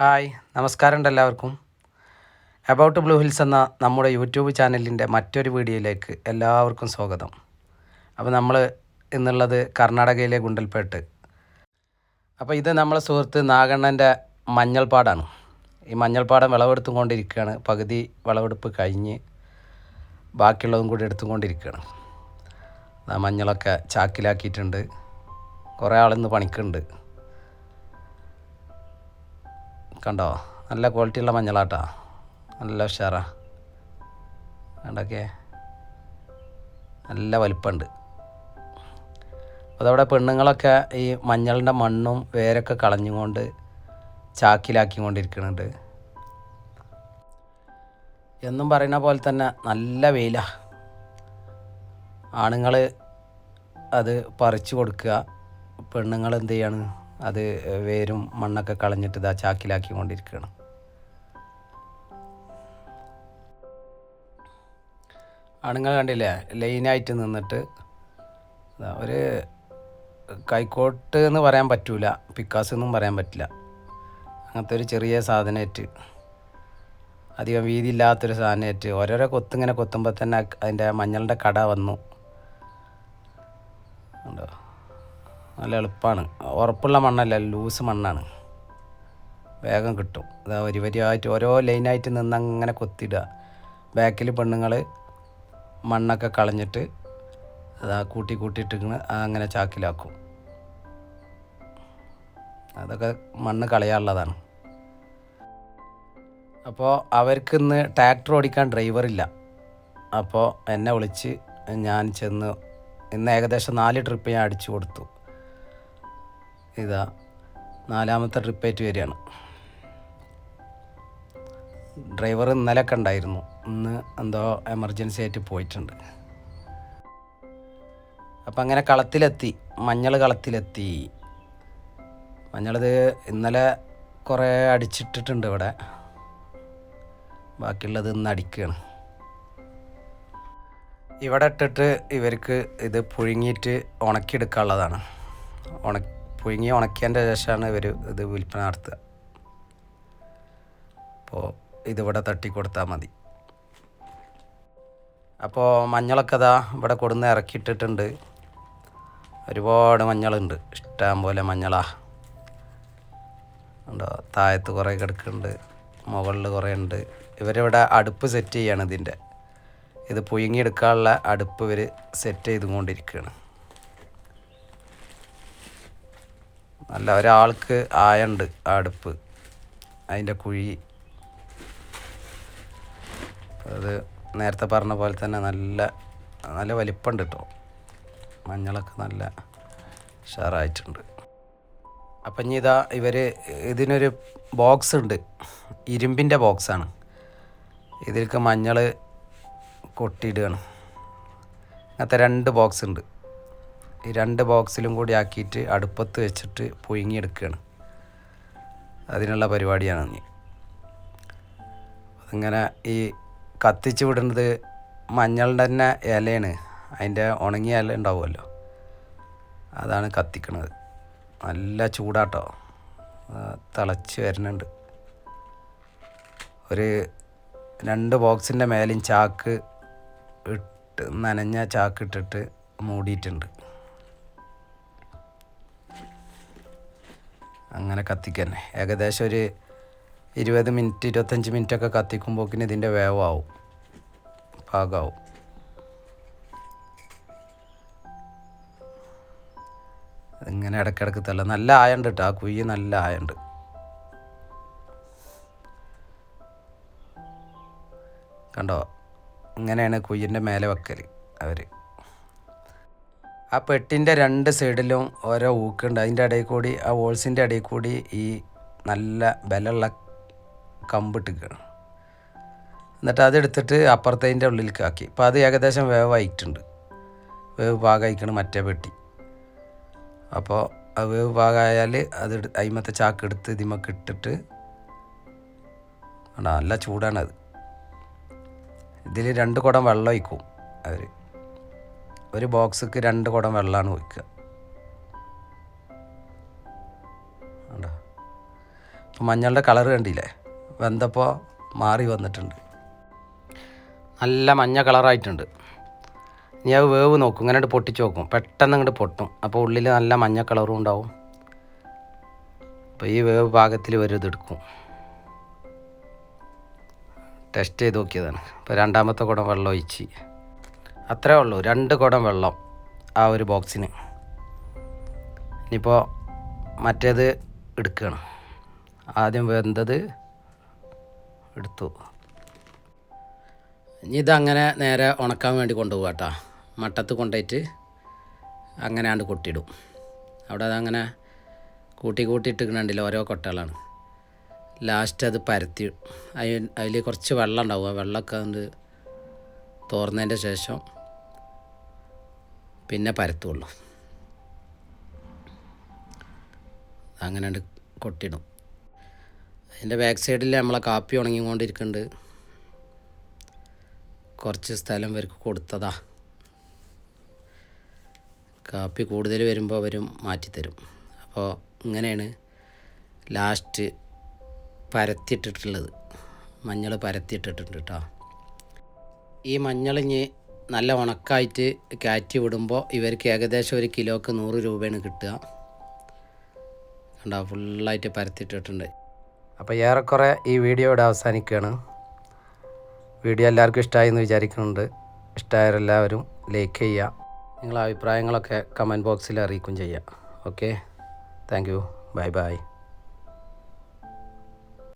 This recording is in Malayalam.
ഹായ് നമസ്കാരമുണ്ട് എല്ലാവർക്കും. അബൌട്ട് ബ്ലൂ ഹിൽസ് എന്ന നമ്മുടെ യൂട്യൂബ് ചാനലിന്റെ മറ്റൊരു വീഡിയോയിലേക്ക് എല്ലാവർക്കും സ്വാഗതം. അപ്പോൾ നമ്മൾ ഇന്നുള്ളത് കർണാടകയിലെ ഗുണ്ടൽപേട്ട്. അപ്പോൾ ഇത് നമ്മളെ സുഹൃത്ത് നാഗണ്ണന്റെ മഞ്ഞൾപ്പാടാണ്. ഈ മഞ്ഞൾപ്പാടം വിളവെടുത്തുകൊണ്ടിരിക്കുകയാണ്. പകുതി വിളവെടുപ്പ് കഴിഞ്ഞ് ബാക്കിയുള്ളതും കൂടി എടുത്തുകൊണ്ടിരിക്കുകയാണ്. ആ മഞ്ഞളൊക്കെ ചാക്കിലാക്കിയിട്ടുണ്ട്. കുറേ ആളിന്ന് പണിക്കുണ്ട്. കണ്ടോ? നല്ല ക്വാളിറ്റിയുള്ള മഞ്ഞളാട്ടാ. നല്ല ഉഷാറാ. കണ്ടൊക്കെ? നല്ല വലിപ്പമുണ്ട് അതവിടെ പെണ്ണുങ്ങളൊക്കെ ഈ മഞ്ഞളിന്റെ മണ്ണും വേരൊക്കെ കളഞ്ഞുകൊണ്ട് ചാക്കിലാക്കി കൊണ്ടിരിക്കുന്നുണ്ട് എന്നും പറയുന്ന പോലെ തന്നെ നല്ല വെയില. ആണുങ്ങൾ അത് പറിച്ചു കൊടുക്കുക. പെണ്ണുങ്ങൾ എന്ത് ചെയ്യാണ്? അത് വേരും മണ്ണൊക്കെ കളഞ്ഞിട്ട് ഇതാ ചാക്കിലാക്കി കൊണ്ടിരിക്കുകയാണ് ആണുങ്ങൾ കണ്ടില്ലേ ലൈനായിട്ട് നിന്നിട്ട് ഒരു കൈക്കോട്ട് എന്ന് പറയാൻ പറ്റൂല പിക്കാസ് എന്നും പറയാൻ പറ്റില്ല. അങ്ങനത്തെ ഒരു ചെറിയ സാധനമായിട്ട് അധികം വീതിയില്ലാത്തൊരു സാധനമായിട്ട് ഓരോരോ കൊത്തിങ്ങനെ കൊത്തുമ്പോൾ തന്നെ അതിന്റെ മഞ്ഞളുടെ കട വന്നു. ഉണ്ടോ? നല്ല എളുപ്പമാണ് ഉറപ്പുള്ള മണ്ണല്ല ലൂസ് മണ്ണാണ്. വേഗം കിട്ടും. അതാ വരി വരിയായിട്ട് ഓരോ ലൈനായിട്ട് നിന്ന് അങ്ങനെ കൊത്തിയിടുക. ബാക്കിൽ പെണ്ണുങ്ങൾ മണ്ണൊക്കെ കളഞ്ഞിട്ട് അതാ കൂട്ടി കൂട്ടിയിട്ട് അങ്ങനെ ചാക്കിലാക്കും. അതൊക്കെ മണ്ണ് കളയാനുള്ളതാണ്. അപ്പോൾ അവർക്ക് ഇന്ന് ട്രാക്ടർ ഓടിക്കാൻ ഡ്രൈവറില്ല. അപ്പോൾ എന്നെ വിളിച്ച് ഞാൻ ചെന്ന് ഇന്ന് ഏകദേശം നാല് ട്രിപ്പ് ഞാൻ അടിച്ചു കൊടുത്തു. ഇതാ നാലാമത്തെ ട്രിപ്പായിട്ട് വരികയാണ്. ഡ്രൈവർ ഇന്നലെയൊക്കെ ഉണ്ടായിരുന്നു ഇന്ന് എന്തോ എമർജൻസി ആയിട്ട് പോയിട്ടുണ്ട്. അപ്പം അങ്ങനെ കളത്തിലെത്തി മഞ്ഞൾ കളത്തിലെത്തി. മഞ്ഞളത് ഇന്നലെ കുറേ അടിച്ചിട്ടിട്ടുണ്ട് ഇവിടെ. ബാക്കിയുള്ളത് ഇന്ന് അടിക്കുകയാണ് ഇവിടെ ഇട്ടിട്ട് ഇവർക്ക് ഇത് പുഴുങ്ങിയിട്ട് ഉണക്കിയെടുക്കാനുള്ളതാണ്. ഉണ പുഴുങ്ങി ഉണക്കിയതിന്റെ ശേഷമാണ് ഇവർ ഇത് വിൽപ്പന നടത്തുക. അപ്പോൾ ഇതിവിടെ തട്ടി കൊടുത്താൽ മതി. അപ്പോൾ മഞ്ഞളൊക്കെ അതാ ഇവിടെ കൊടുന്ന് ഇറക്കിയിട്ടിട്ടുണ്ട്. ഒരുപാട് മഞ്ഞളുണ്ട്. ഇഷ്ടം പോലെ മഞ്ഞളാ. ഉണ്ടോ? താഴത്ത് കുറേ കിടക്കുന്നുണ്ട്. മുകളിൽ കുറേ ഉണ്ട്. ഇവരിവിടെ അടുപ്പ് സെറ്റ് ചെയ്യാണ് ഇതിന്റെ. ഇത് പുഴുങ്ങിയെടുക്കാനുള്ള അടുപ്പ് ഇവർ സെറ്റ് ചെയ്തുകൊണ്ടിരിക്കുകയാണ്. നല്ല ഒരാൾക്ക് ആയുണ്ട് അടുപ്പ്. അതിന്റെ കുഴി. അത് നേരത്തെ പറഞ്ഞ പോലെ തന്നെ നല്ല നല്ല വലിപ്പമുണ്ട് കേട്ടോ. മഞ്ഞളൊക്കെ നല്ല ഉഷാറായിട്ടുണ്ട്. അപ്പം ഇനി ഇതാ ഇവർ ഇതിനൊരു ബോക്സ് ഉണ്ട്. ഇരുമ്പിന്റെ ബോക്സാണ്. ഇതിലേക്ക് മഞ്ഞൾ കൊട്ടിയിടുകയാണ്. അങ്ങനത്തെ രണ്ട് ബോക്സ് ഉണ്ട്. രണ്ട് ബോക്സിലും കൂടി ആക്കിയിട്ട് അടുപ്പത്ത് വെച്ചിട്ട് പുഴുങ്ങിയെടുക്കുകയാണ്. അതിനുള്ള പരിപാടിയാണ് ഇനി. അതിങ്ങനെ ഈ കത്തിച്ച് വിടുന്നത് മഞ്ഞളുടെ തന്നെ ഇലയാണ്. അതിന്റെ ഉണങ്ങിയ ഇല ഉണ്ടാവുമല്ലോ. അതാണ് കത്തിക്കണത്. നല്ല ചൂടാട്ടോ. തിളച്ച് വരുന്നുണ്ട്. ഒരു രണ്ട് ബോക്സിന്റെ മേലും ചാക്ക് ഇട്ട് നനഞ്ഞ ചാക്ക് ഇട്ടിട്ട് മൂടിയിട്ടുണ്ട്. അങ്ങനെ കത്തിക്കന്നെ. ഏകദേശം ഒരു ഇരുപത് മിനിറ്റ് ഇരുപത്തഞ്ച് മിനിറ്റൊക്കെ കത്തിക്കുമ്പോക്കിന് ഇതിന്റെ വേവാവും. പാകമാവും ഇങ്ങനെ ഇടയ്ക്കിടയ്ക്ക് തല്ല നല്ല ആയുണ്ട് കേട്ടോ ആ കുയ്യ് നല്ല ആയുണ്ട്. കണ്ടോ? ഇങ്ങനെയാണ് കുയ്യിന്റെ മേലെ വെക്കൽ അവർ ആ പെട്ടിന്റെ രണ്ട് സൈഡിലും ഓരോ ഊക്കുണ്ട്. അതിന്റെ ഇടയിൽ കൂടി ആ വോൾസിന്റെ ഇടയിൽ കൂടി ഈ നല്ല ബലമുള്ള കമ്പിട്ടിക്കണം എന്നിട്ട് അതെടുത്തിട്ട് അപ്പുറത്തതിന്റെ ഉള്ളിലേക്ക് ആക്കി. അപ്പോൾ അത് ഏകദേശം വേവായിട്ടുണ്ട് വേവ് പാകമായിക്കണം മറ്റേ പെട്ടി. അപ്പോൾ ആ വേവ് പാകമായാൽ അത് അയിമത്തെ ചാക്ക് എടുത്ത് ഇതിമൊക്കെ ഇട്ടിട്ട് നല്ല ചൂടാണത്. ഇതിൽ രണ്ട് കുടം വെള്ളം ഒഴിക്കും. അവർ ഒരു ബോക്സിക്ക് രണ്ട് കുടം വെള്ളമാണ് ഒഴിക്കുക. മഞ്ഞളുടെ കളർ കണ്ടില്ലേ? വെന്തപ്പോൾ മാറി വന്നിട്ടുണ്ട്. നല്ല മഞ്ഞ കളറായിട്ടുണ്ട്. ഇനി അത് വേവ് നോക്കും. ഇങ്ങനെ പൊട്ടിച്ച് നോക്കും. പെട്ടെന്ന് ഇങ്ങോട്ട് പൊട്ടും. അപ്പോൾ ഉള്ളിൽ നല്ല മഞ്ഞ കളറും ഉണ്ടാവും. അപ്പോൾ ഈ വേവ് പാകത്തിൽ വരും ഇതെടുക്കും ടെസ്റ്റ് ചെയ്ത് നോക്കിയതാണ്. ഇപ്പോൾ രണ്ടാമത്തെ കുടം വെള്ളം ഒഴിച്ച്. അത്രേ ഉള്ളൂ. രണ്ട് കുടം വെള്ളം ആ ഒരു ബോക്സിന്. ഇനിയിപ്പോൾ മറ്റേത് എടുക്കുകയാണ് ആദ്യം വെന്തത് എടുത്തു. ഇനി ഇതങ്ങനെ നേരെ ഉണക്കാൻ വേണ്ടി കൊണ്ടുപോകാം കേട്ടോ മട്ടത്ത് കൊണ്ടുപോയിട്ട് അങ്ങനെ കൊട്ടിയിടും അവിടെ അതങ്ങനെ കൂട്ടി കൂട്ടി ഇട്ടിക്കണുണ്ടല്ലോ ഓരോ കൊട്ടകളാണ്. ലാസ്റ്റ് അത് പരത്തി അതിൽ കുറച്ച് വെള്ളം ഉണ്ടാവും. ആ വെള്ളമൊക്കെ അത് തോർന്നതിന്റെ ശേഷം പിന്നെ പരത്തുള്ളൂ. അങ്ങനെ കൊട്ടിടും. അതിന്റെ ബാക്ക് സൈഡിൽ നമ്മളെ കാപ്പി ഉണങ്ങിക്കൊണ്ടിരിക്കുന്നുണ്ട് കുറച്ച് സ്ഥലം ഇവർക്ക് കൊടുത്തതാ. കാപ്പി കൂടുതൽ വരുമ്പോൾ അവരും മാറ്റിത്തരും. അപ്പോൾ ഇങ്ങനെയാണ് ലാസ്റ്റ് പരത്തിയിട്ടിട്ടുള്ളത്. മഞ്ഞൾ പരത്തിയിട്ടിട്ടുണ്ട് കേട്ടോ ഈ മഞ്ഞൾ ഇനി നല്ല ഉണക്കായിട്ട് കാറ്റി വിടുമ്പോൾ ഇവർക്ക് ഏകദേശം ഒരു കിലോക്ക് നൂറ് രൂപയാണ് കിട്ടുക. കണ്ടോ ഫുള്ളായിട്ട് പരത്തിയിട്ടിട്ടുണ്ട്. അപ്പോൾ ഏറെക്കുറെ ഈ വീഡിയോ ഇവിടെ അവസാനിക്കുകയാണ്. വീഡിയോ എല്ലാവർക്കും ഇഷ്ടമായി എന്ന് വിചാരിക്കുന്നുണ്ട്. ഇഷ്ടമായവരെല്ലാവരും ലൈക്ക് ചെയ്യുക. നിങ്ങളെ അഭിപ്രായങ്ങളൊക്കെ കമന്റ് ബോക്സിൽ അറിയിക്കും ചെയ്യുക. Okay thank you bye bye